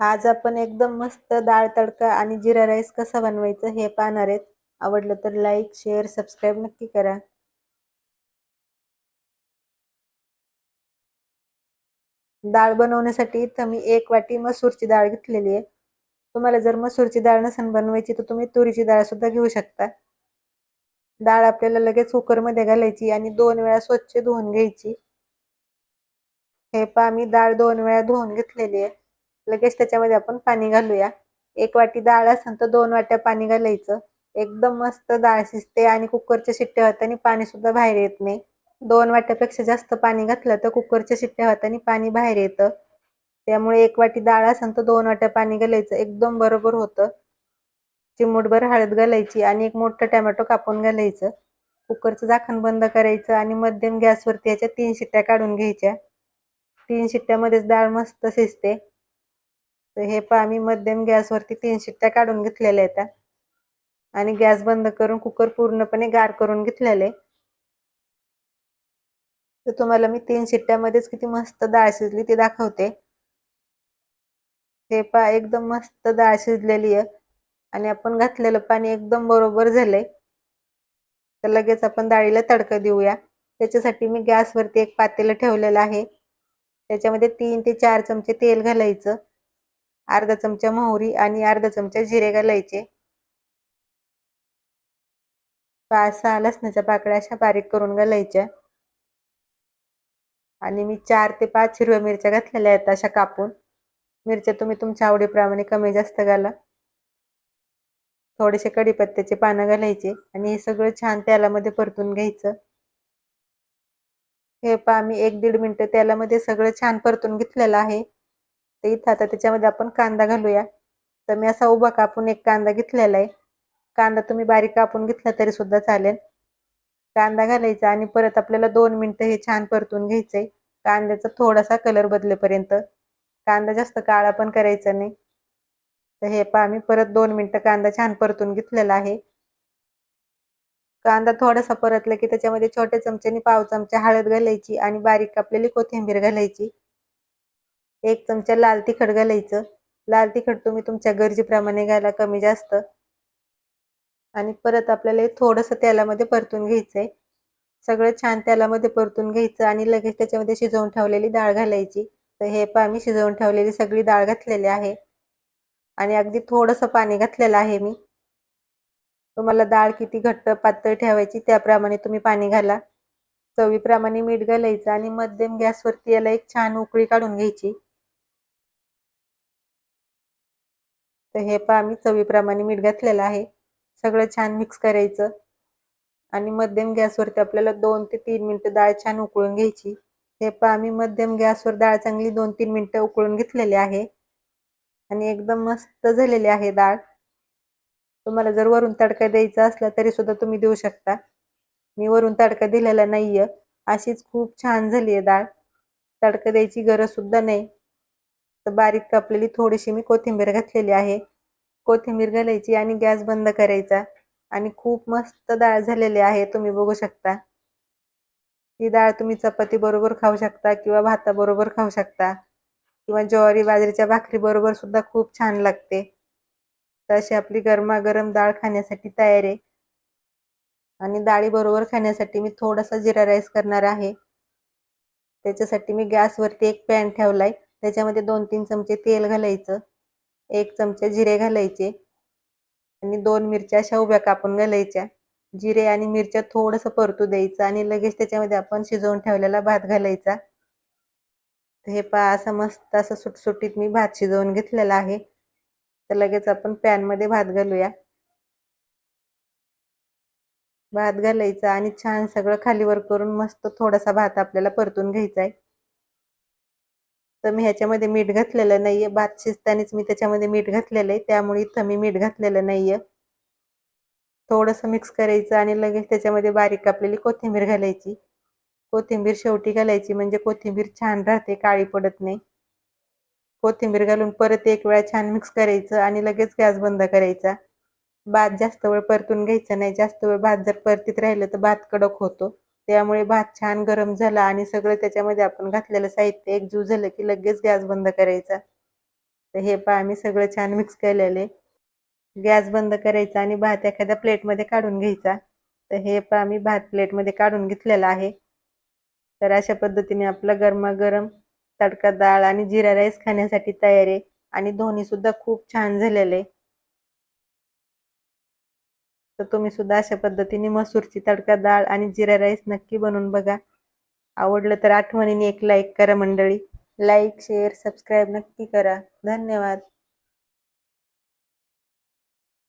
आज आपण एकदम मस्त डाळ तडका आणि जिरा राईस कसा बनवायचं हे पाहणार आहेत. आवडलं तर लाईक शेअर सबस्क्राईब नक्की करा. डाळ बनवण्यासाठी इथं मी एक वाटी मसूरची डाळ घेतलेली आहे. तुम्हाला जर मसूरची डाळ नसेल बनवायची तर तुम्ही तुरीची डाळ सुद्धा घेऊ शकता. डाळ आपल्याला लगेच कुकरमध्ये घालायची आणि दोन वेळा स्वच्छ धुवून घ्यायची. हे पा मी डाळ दोन वेळा धुवून घेतलेली आहे. लगेच त्याच्यामध्ये आपण पाणी घालूया. एक वाटी डाळ असेल तर दोन वाट्या पाणी घालायचं. एकदम मस्त डाळ शिजते आणि कुकरच्या शिट्ट्या होताना पाणी सुद्धा बाहेर येत नाही. दोन वाट्यापेक्षा जास्त पाणी घातलं तर कुकरच्या शिट्ट्या होताना पाणी बाहेर येतं. त्यामुळे एक वाटी डाळ असेल तर दोन वाट्या पाणी घालायचं. एकदम बरोबर होतं. चिमूटभर हळद घालायची आणि एक मोठं टॅमॅटो कापून घालायचं. कुकरचं झाकण बंद करायचं आणि मध्यम गॅसवरती याच्या तीन शिट्ट्या काढून घ्यायच्या. तीन शिट्ट्यामध्येच डाळ मस्त शिजते. तर हे पहा मी मध्यम गॅसवरती तीन शिट्ट्या काढून घेतलेल्या आहेत. आणि गॅस बंद करून कुकर पूर्णपणे गार करून घेतलेले तर तुम्हाला मी तीन शिट्ट्यामध्येच किती मस्त डाळ शिजली ती दाखवते. हे पहा एकदम मस्त डाळ शिजलेली आहे. आणि आपण घातलेलं पाणी एकदम बरोबर झालंय. तर लगेच आपण डाळीला तडका देऊया. त्याच्यासाठी मी गॅसवरती एक पातेलं ठेवलेलं आहे. त्याच्यामध्ये तीन ते चार चमचे तेल घालायचं. अर्धा चमचा मोहरी आणि अर्धा चमचा जिरे घालायचे. पाच सहा लसणाच्या पाकळ्या अशा बारीक करून घालायच्या. आणि मी चार ते पाच हिरव्या मिरच्या घातलेल्या आहेत अशा कापून. मिरच्या तुम्ही तुमच्या आवडीप्रमाणे कमी जास्त घाला. थोडेसे कढीपत्त्याचे पानं घालायचे आणि हे सगळं छान तेलामध्ये परतून घ्यायचं. हे पा मी एक दीड मिनटं तेलामध्ये सगळं छान परतून घेतलेलं आहे. तर इथं आता त्याच्यामध्ये आपण कांदा घालूया. तर मी असा उभा कापून एक कांदा घेतलेला आहे. कांदा तुम्ही बारीक कापून घेतला तरी सुद्धा चालेल. कांदा घालायचा आणि परत आपल्याला दोन मिनटं हे छान परतून घ्यायचंय. कांद्याचा थोडासा कलर बदलेपर्यंत. कांदा जास्त काळा पण करायचा नाही. तर हे पहा मी परत दोन मिनटं कांदा छान परतून घेतलेला आहे. कांदा थोडासा परतला की त्याच्यामध्ये छोट्या चमच्याने पाव चमचा हळद घालायची आणि बारीक कापलेली कोथिंबीर घालायची. एक चमचा लाल तिखट घालायचं. लाल तिखट तुम्ही तुमच्या गरजेप्रमाणे घाला कमी जास्त. आणि परत आपल्याला थोडंसं तेलामध्ये परतून घ्यायचंय. सगळं छान तेलामध्ये परतून घ्यायचं आणि लगेच त्याच्यामध्ये शिजवून ठेवलेली डाळ घालायची. तर हे पा मी शिजवून ठेवलेली सगळी डाळ घातलेली आहे. आणि अगदी थोडंसं पाणी घातलेलं आहे मी. तुम्हाला डाळ किती घट्ट पातळ ठेवायची त्याप्रमाणे तुम्ही पाणी घाला. चवीप्रमाणे मीठ घालायचं आणि मध्यम गॅसवरती याला एक छान उकळी काढून घ्यायची. तर हे पहा मी चवीप्रमाणे मीठ घातलेलं आहे. सगळं छान मिक्स करायचं. आणि मध्यम गॅसवरती आपल्याला दोन ते तीन मिनटं डाळ छान उकळून घ्यायची. हे पहा मी मध्यम गॅसवर डाळ चांगली दोन तीन मिनटं उकळून घेतलेली आहे. आणि एकदम मस्त झालेली आहे डाळ. तुम्हाला जर वरून तडका द्यायचा असला तरी सुद्धा तुम्ही देऊ शकता. मी वरून तडका दिलेला नाहीये. अशीच खूप छान झाली आहे डाळ. तडका द्यायची गरज सुद्धा नाही. बारीक कापलेली थोडीशी मी कोथिंबीर घातलेली आहे. कोथिंबीर घालायची आणि गॅस बंद करायचा. आणि खूप मस्त डाळ झालेली आहे तुम्ही बघू शकता. ही डाळ तुम्ही चपाती बरोबर खाऊ शकता किंवा भाताबरोबर खाऊ शकता. किंवा ज्वारी बाजरीच्या भाकरी बरोबर सुद्धा खूप छान लागते. तर अशी आपली गरमागरम डाळ खाण्यासाठी तयार आहे. आणि डाळी बरोबर खाण्यासाठी मी थोडासा जिरा राईस करणार आहे. त्याच्यासाठी मी गॅसवरती एक पॅन ठेवलाय. त्याच्यामध्ये दोन तीन चमचे तेल घालायचं एक चमचे जिरे घालायचे आणि दोन मिरच्या अशा उभ्या कापून घालायच्या. जिरे आणि मिरच्या थोडंसं परतू द्यायचं आणि लगेच त्याच्यामध्ये आपण शिजवून ठेवलेला भात घालायचा. हे पहा असं मस्त असं सुटसुटीत मी भात शिजवून घेतलेला आहे. तर लगेच आपण पॅनमध्ये भात घालूया. भात घालायचा आणि छान सगळं खालीवर करून मस्त थोडासा भात आपल्याला परतून घ्यायचा आहे तर मी ह्याच्यामध्ये मीठ घातलेलं नाहीये. भात शिजतानीच मी त्याच्यामध्ये मीठ घातलेलं आहे. त्यामुळे इथं मी मीठ घातलेलं नाहीये. थोडंसं मिक्स करायचं आणि लगेच त्याच्यामध्ये बारीक कापलेली कोथिंबीर घालायची. कोथिंबीर शेवटी घालायची म्हणजे कोथिंबीर छान राहते काळी पडत नाही. कोथिंबीर घालून परत एक वेळा छान मिक्स करायचं आणि लगेच गॅस बंद करायचा. भात जास्त वेळ परतून घ्यायचा नाही. जास्त वेळ भात जर परतीत राहिलं तर भात कडक होतो. त्यामुळे भात छान गरम झाला आणि सगळं त्याच्यामध्ये आपण घातलेलं साहित्य एकजीव झालं की लगेच गॅस बंद करायचा. तर हे पहा आम्ही सगळं छान मिक्स केलेले. गॅस बंद करायचा आणि भात एखाद्या प्लेटमध्ये काढून घ्यायचा. तर हे पहा आम्ही भात प्लेटमध्ये काढून घेतलेला आहे. तर अशा पद्धतीने आपला गरमागरम तडका डाळ आणि जिरा राईस खाण्यासाठी तयार आहे. आणि दोन्हीसुद्धा खूप छान झालेले. तर तुम्ही सुद्धा अशा पद्धतीने मसूरची तडका डाळ आणि जिरा राईस नक्की बनवून बघा. आवडलं तर आठवणीने एक लाईक करा मंडळी. लाईक शेअर सबस्क्राईब नक्की करा. धन्यवाद.